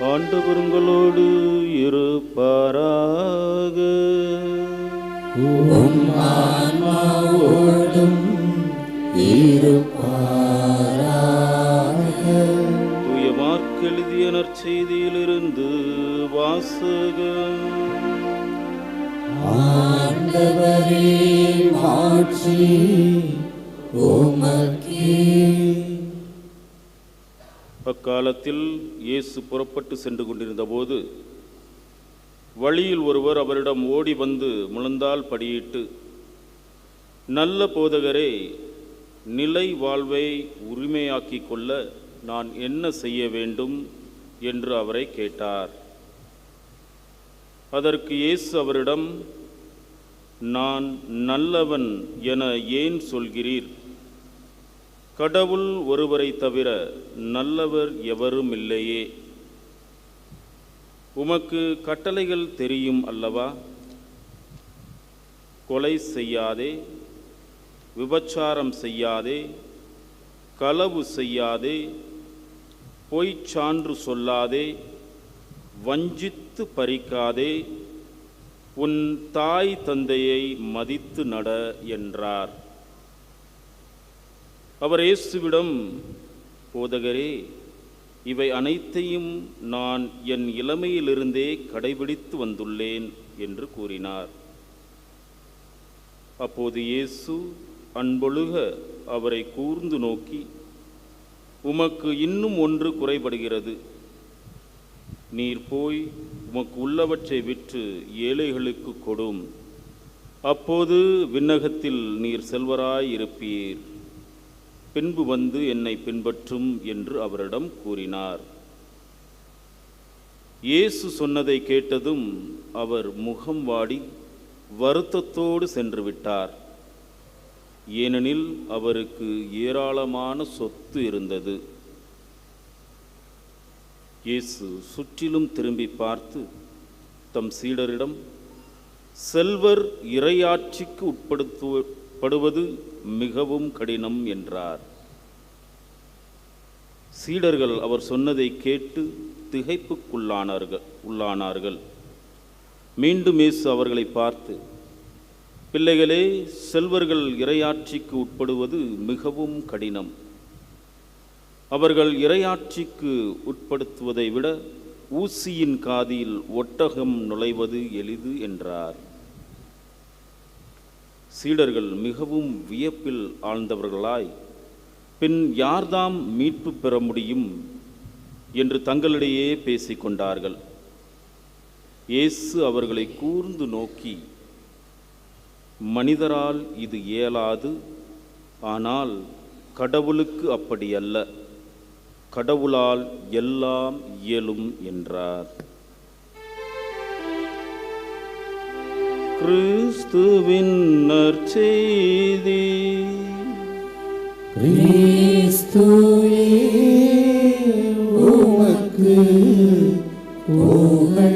ஆண்டவருங்களோடு இருப்பாராக. தூய மார்க் எழுதிய நற்செய்தியிலிருந்து வாசகம் ஆண்டவரே மாட்சி உமக்கே. அக்காலத்தில் இயேசு புறப்பட்டு சென்று கொண்டிருந்தபோது வழியில் ஒருவர் அவரிடம் ஓடி வந்து முழந்தால் படியிட்டு நல்ல போதகரே நிலை வாழ்வை உரிமையாக்கிக் கொள்ள நான் என்ன செய்ய வேண்டும்? என்று அவரை கேட்டார். அதற்கு இயேசு அவரிடம் நான் நல்லவன் என ஏன் சொல்கிறீர்? கடவுள் ஒருவரை தவிர நல்லவர் எவரும் இல்லையே உமக்கு கட்டளைகள் தெரியும் அல்லவா? கொலை செய்யாதே விபச்சாரம் செய்யாதே களவு செய்யாதே பொய்ச் சான்று சொல்லாதே வஞ்சித்து பறிக்காதே உன் தாய் தந்தையை மதித்து நட என்றார். அவர் இயேசுவிடம் போதகரே இவை அனைத்தையும் நான் என் இளமையிலிருந்தே கடைபிடித்து வந்துள்ளேன் என்று கூறினார். அப்போது இயேசு அன்பொழுக அவரை கூர்ந்து நோக்கி உமக்கு இன்னும் ஒன்று குறைபடுகிறது. நீர் போய் உமக்கு உள்ளவற்றை விற்று ஏழைகளுக்கு கொடும். அப்போது விண்ணகத்தில் நீர் செல்வராய் இருப்பீர் பின்பு வந்து என்னை பின்பற்றும் என்று அவரிடம் கூறினார். இயேசு சொன்னதை கேட்டதும் அவர் முகம் வாடி வருத்தத்தோடு சென்று விட்டார். ஏனெனில் அவருக்கு ஏராளமான சொத்து இருந்தது. இயேசு சுற்றிலும் திரும்பி பார்த்து தம் சீடரிடம் செல்வர் இறையாட்சிக்கு உட்படுத்துவப்படுவது மிகவும் கடினம் என்றார். சீடர்கள் அவர் சொன்னதை கேட்டு திகைப்புக்குள்ளானார்கள் உள்ளானார்கள். மீண்டும் இயேசு அவர்களை பார்த்து பிள்ளைகளே செல்வர்கள் இறையாட்சிக்கு உட்படுவது மிகவும் கடினம். அவர்கள் இறையாட்சிக்கு உட்படுத்துவதை விட ஊசியின் காதில் ஒட்டகம் நுழைவது எளிது என்றார். சீடர்கள் மிகவும் வியப்பில் ஆழ்ந்தவர்களாய் பின் யார்தாம் மீட்பு பெற முடியும்? என்று தங்களிடையே பேசிக்கொண்டார்கள் இயேசு அவர்களை கூர்ந்து நோக்கி மனிதரால் இது இயலாது ஆனால் கடவுளுக்கு அப்படி அல்ல. கடவுளால் எல்லாம் இயலும் என்றார். கிறிஸ்துவின் நற்செய்தி. ക്രിസ്തുവേ ഉമക്ക് ഓകൾ